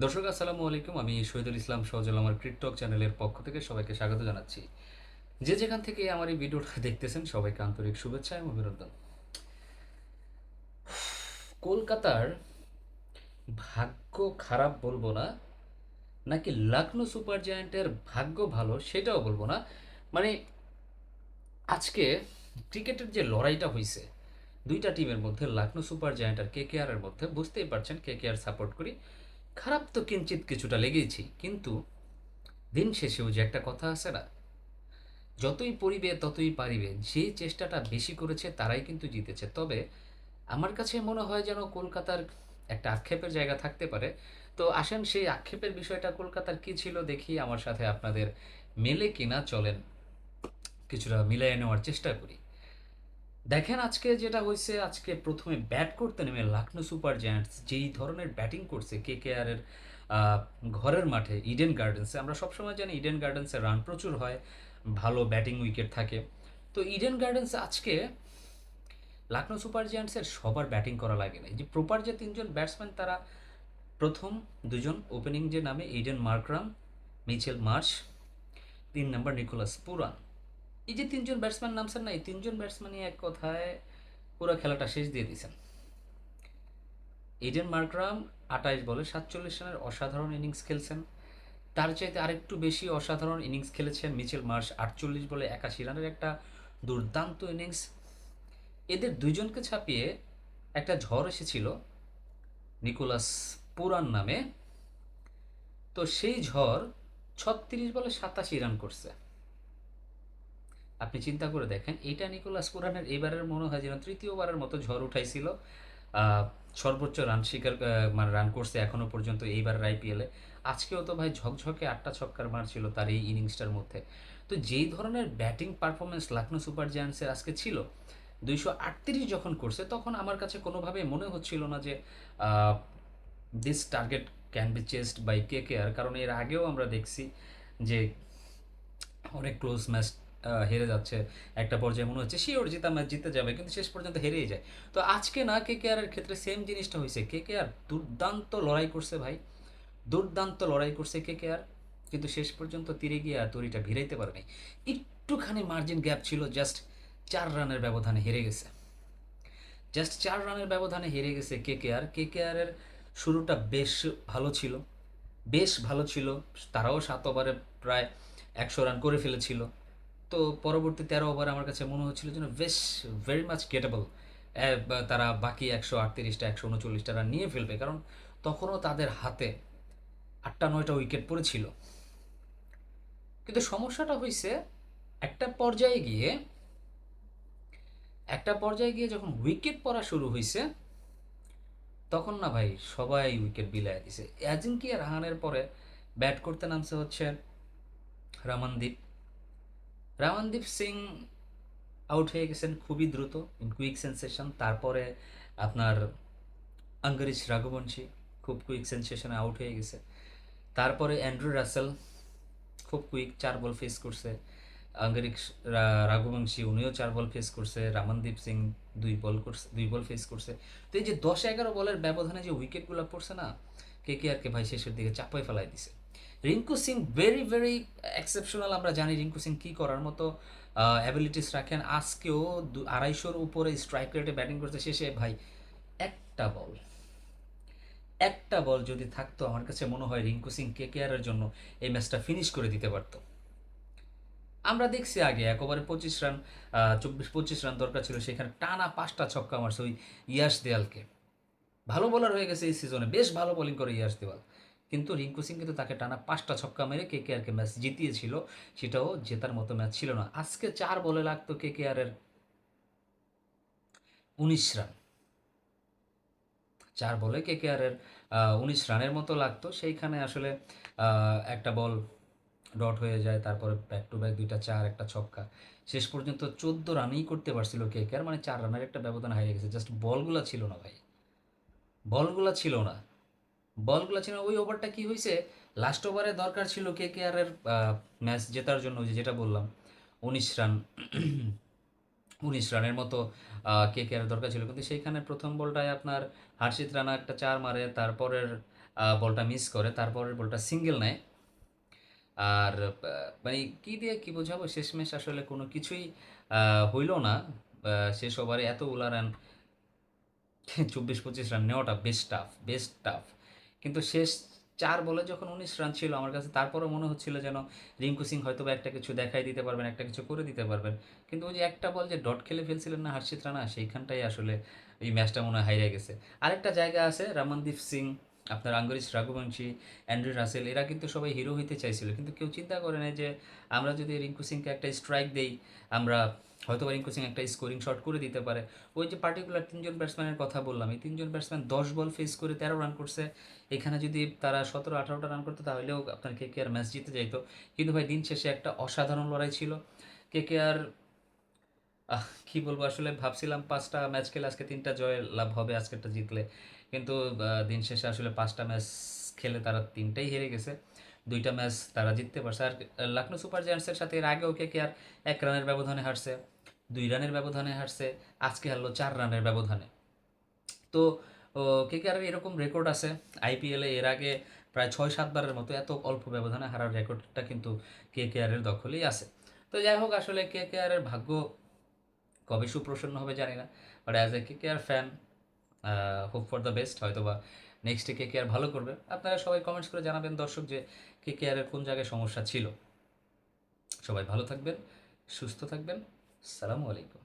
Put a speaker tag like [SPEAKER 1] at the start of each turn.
[SPEAKER 1] দর্শক, আসসালামু আলাইকুম। আমি শহীদুল ইসলাম সহজল আমার ক্রিকটক চ্যানেলের পক্ষ থেকে সবাইকে স্বাগত জানাচ্ছি। যে যেখান থেকে আমার এই ভিডিওটা দেখতেছেন, সবাইকে আন্তরিক শুভেচ্ছা এবং অভিনন্দন। কলকাতার ভাগ্য খারাপ বলব না, নাকি লখনৌ সুপার জায়ান্টের ভাগ্য ভালো সেটাও বলব না। মানে আজকে ক্রিকেটের যে লড়াইটা হয়েছে দুইটা টিমের মধ্যে লখনৌ সুপার জায়ান্ট আর কে কে আর এর মধ্যে, বুঝতেই পারছেন, কে কে আর সাপোর্ট করি। খারাপ তো কিঞ্চিত কিছুটা লেগেছি কিন্তু দিন শেষেও যে একটা কথা আছে না, যতই পরিবে ততই পারিবে, যে চেষ্টাটা বেশি করেছে তারাই কিন্তু জিতেছে। তবে আমার কাছে মনে হয় যেন কলকাতার একটা আক্ষেপের জায়গা থাকতে পারে। তো আসেন সেই আক্ষেপের বিষয়টা, কলকাতার কি ছিল দেখি আমার সাথে আপনাদের মেলে কিনা চলেন, কিছুটা মিলিয়ে নেওয়ার চেষ্টা করি। দেখেন আজকে যেটা হয়েছে আজকে প্রথমে ব্যাট করতে নেমে লখনৌ সুপার জায়ান্টস যেই ধরনের ব্যাটিং করছে কে কে আর এর ঘরের মাঠে ইডেন গার্ডেন্সে আমরা সবসময় জানি ইডেন গার্ডেন্সে রান প্রচুর হয়, ভালো ব্যাটিং উইকেট থাকে। তো ইডেন গার্ডেন্স আজকে লখনৌ সুপার জায়ান্টসের সবার ব্যাটিং করা লাগে না। এই যে প্রপার যে তিনজন ব্যাটসম্যান তারা, প্রথম দুজন ওপেনিং যে নামে ইডেন মার্করাম মিচেল মার্শ তিন নম্বর নিকোলাস পুরান এই যে তিনজন ব্যাটসম্যান নামছেন না, এই তিনজন ব্যাটসম্যানই এক কথায় পুরো খেলাটা শেষ দিয়ে দিয়েছেন। ইডেন মার্করাম আটাইশ বলে সাতচল্লিশ রানের অসাধারণ ইনিংস খেলছেন। তার চাইতে আরেকটু বেশি অসাধারণ ইনিংস খেলেছেন মিচেল মার্শ, আটচল্লিশ বলে একাশি রানের একটা দুর্দান্ত ইনিংস এদের দুইজনকে ছাপিয়ে একটা ঝড় এসেছিল নিকোলাস পুরান নামে। তো সেই ঝড় ছত্রিশ বলে সাতাশি রান করছে। আপনি চিন্তা করে দেখেন, এইটা নিকোলাস পুরানের এবারের মনে হয় যেন তৃতীয়বারের মতো ঝড় উঠাইছিল। সর্বোচ্চ রান শিকার মানে রান করছে এখনও পর্যন্ত এইবারের আইপিএলে আজকেও তো ভাই ঝকঝকে আটটা ছক্কার মার ছিল তার এই ইনিংসটার মধ্যে। তো যেই ধরনের ব্যাটিং পারফরমেন্স লখনৌ সুপার জায়ান্টসের আজকে ছিল, দুইশো আটত্রিশ যখন করছে, তখন আমার কাছে কোনোভাবে মনে হচ্ছিল না যে this target can be chased by K K R কারণ এর আগেও আমরা দেখছি যে অনেক ক্লোজ ম্যাচ হেরে যাচ্ছে। একটা পর্যায়ে মনে হচ্ছে শিওর জিতা ম্যাচ জিতে যাবে, কিন্তু শেষ পর্যন্ত হেরেই যায়। তো আজকে না কে কে আরের ক্ষেত্রে সেম জিনিসটা হয়েছে কে কে আর দুর্দান্ত লড়াই করছে ভাই। দুর্দান্ত লড়াই করছে কে কে আর কিন্তু শেষ পর্যন্ত তীরে গিয়ে আর তরিটা ভিড়াইতে পারে নাই একটুখানি মার্জিন গ্যাপ ছিল জাস্ট চার রানের ব্যবধানে হেরে গেছে। জাস্ট চার রানের ব্যবধানে হেরে গেছে কে কে আর কে কে আরের শুরুটা বেশ ভালো ছিল। বেশ ভালো ছিল। তারাও সাত ওভারে প্রায় একশো রান করে ফেলেছিল। তো পরবর্তী তেরো ওভার আমার কাছে মনে হচ্ছিল যেন বেশ ভেরি মাচ গেটেবল তারা বাকি একশো আটত্রিশটা, একশো উনচল্লিশটা রান নিয়ে ফেলবে। কারণ তখনও তাদের হাতে আটটা, নয়টা উইকেট পড়েছিল। কিন্তু সমস্যাটা হয়েছে একটা পর্যায়ে গিয়ে, একটা পর্যায়ে গিয়ে যখন উইকেট পড়া শুরু হয়েছে তখন না ভাই সবাই উইকেট বিলায় দিছে। অ্যাজিঙ্কিয়া রাহানের পরে ব্যাট করতে নামছে হচ্ছে রামানদীপ। রামানদীপ সিং আউট হয়ে গেছেন খুবই দ্রুত ইন কুইক সেন্সেশন তারপরে আপনার আঙ্গারিজ রাঘুবংশী খুব কুইক সেন্সেশনে আউট হয়ে গেছে। তারপরে অ্যান্ড্রু রাসেল খুব কুইক চার বল ফেস করছে। আঙ্গারিক রাঘবংশী উনিও চার বল ফেস করছে। রামানদীপ সিং দুই বল করছে, দুই বল ফেস করছে। তো এই যে দশ এগারো বলের ব্যবধানে যে উইকেটগুলো পড়ছে না কে কে আর কে ভাই শেষের দিকে চাপাই ফেলাই দিছে। Rinku Singh very very exceptional আমরা জানি রিঙ্কু সিং কী করার মতো অ্যাবিলিটিস রাখেন। আজকেও দু- আড়াইশোর উপরে স্ট্রাইক রেটে ব্যাটিং করতে শেষে। ভাই, একটা বল একটা বল যদি থাকতো, আমার কাছে মনে হয় রিঙ্কু সিং কে কেয়ারের জন্য এই ম্যাচটা ফিনিশ করে দিতে পারতো। আমরা দেখছি আগে এক ওভারে পঁচিশ রান চব্বিশ, পঁচিশ রান দরকার ছিল, সেখানে টানা পাঁচটা ছক্কা মারছে ওই ইয়াস দেয়ালকে ভালো বলার হয়ে গেছে এই সিজনে বেশ ভালো বোলিং করে ইয়াস দেওয়াল। কিন্তু রিঙ্কু সিং কিন্তু তাকে টানা পাঁচটা ছক্কা মেরে কে কে আরকে ম্যাচ জিতিয়েছিল। সেটাও জেতার মতো ম্যাচ ছিল না। আজকে চার বলে লাগতো কে কে আরের উনিশ রান চার বলে কে কে আরের উনিশ রানের মতো লাগতো। সেইখানে আসলে একটা বল ডট হয়ে যায়, তারপরে ব্যাক টু ব্যাক দুইটা চার, একটা ছক্কা। শেষ পর্যন্ত চোদ্দ রানই করতে পারছিল কে কে আর মানে চার রানের একটা ব্যবধান হারিয়ে গেছে। জাস্ট বলগুলো ছিল না ভাই। বলগুলা ছিল না। বলগুলা ছিল, ওই ওভারটা কি হয়েছে? লাস্ট ওভারে দরকার ছিল কে কে আর এর ম্যাচ জেতার জন্য যে যেটা বললাম, উনিশ রান উনিশ রানের মতো কে কে আর দরকার ছিল। কিন্তু সেইখানে প্রথম বলটায় আপনার হার্ষিত রানা একটা চার মারে, তারপরের বলটা মিস করে, তারপরের বলটা সিঙ্গেল নেয়। আর মানে কি দিয়ে কি বোঝাবো, শেষমেশ আসলে কোনো কিছুই হইল না। শেষ ওভারে এতগুলা রান চব্বিশ পঁচিশ রান নেওয়াটা বেশ টাফ বেশ টাফ কিন্তু শেষ চার বলে যখন উনিশ রান ছিল আমার কাছে, তারপরও মনে হচ্ছিল যেন রিঙ্কু সিং হয়তো একটা কিছু দেখাই দিতে পারবেন, একটা কিছু করে দিতে পারবেন। কিন্তু ওই যে একটা বল যে ডট খেলে ফেলছিলেন না হর্ষিত রানা, সেইখানটাই আসলে এই ম্যাচটা মনে হয় হাইরে গেছে। আরেকটা জায়গা আছে, রামনদীপ সিং, আপনার আঙ্গরিশ রাঘুবংশী, অ্যান্ড্রু রাসেল, এরা কিন্তু সবাই হিরো হইতে চাইছিল। কিন্তু কেউ চিন্তা করে না যে আমরা যদি রিঙ্কু সিংকে একটা স্ট্রাইক দেই, আমরা হয়তো বা রিঙ্কু একটা স্কোরিং শট করে দিতে পারে। ওই যে পার্টিকুলার তিনজন ব্যাটসম্যানের কথা বললাম, এই তিনজন ব্যাটসম্যান দশ বল ফেস করে তেরো রান করছে। এখানে যদি তারা সতেরো, আঠারোটা রান করতো, তাহলেও আপনার কে কে আর ম্যাচ জিতে যাইতো। কিন্তু ভাই, দিন শেষে একটা অসাধারণ লড়াই ছিল। কে কে আর কি বলব আসলে, ভাবছিলাম পাঁচটা ম্যাচ খেলে আজকে তিনটা জয় লাভ হবে, আজকেরটা জিতলে। কিন্তু দিন শেষে আসলে পাঁচটা ম্যাচ খেলে তারা তিনটাই হেরে গেছে। দুইটা ম্যাচ তারা জিততে পারছে। আর লখনৌ সুপার জায়ান্টসের সাথে এর আগেও কে কে আর এক রানের ব্যবধানে হারছে? দুই রানের ব্যবধানে হারছে, আজকে হারলো চার রানের ব্যবধানে। তো কে কে আর এরকম রেকর্ড আছে? আইপিএলে এর আগে প্রায় ছয় সাতবারের মতো এত অল্প ব্যবধানে হারার রেকর্ডটা কিন্তু কে কে আরের দখলেই আছে। তো যাই হোক, আসলে কে কে আরের ভাগ্য কবে সুপ্রসন্ন হবে জানি না। But as a K K R fan hope for the best হয়তো বা নেক্সটে কে কেয়ার ভালো করবে। আপনারা সবাই কমেন্টস করে জানাবেন দর্শক যে কে কেয়ারের কোন জায়গায় সমস্যা ছিল। সবাই ভালো থাকবেন, সুস্থ থাকবেন। সালামু আলাইকুম।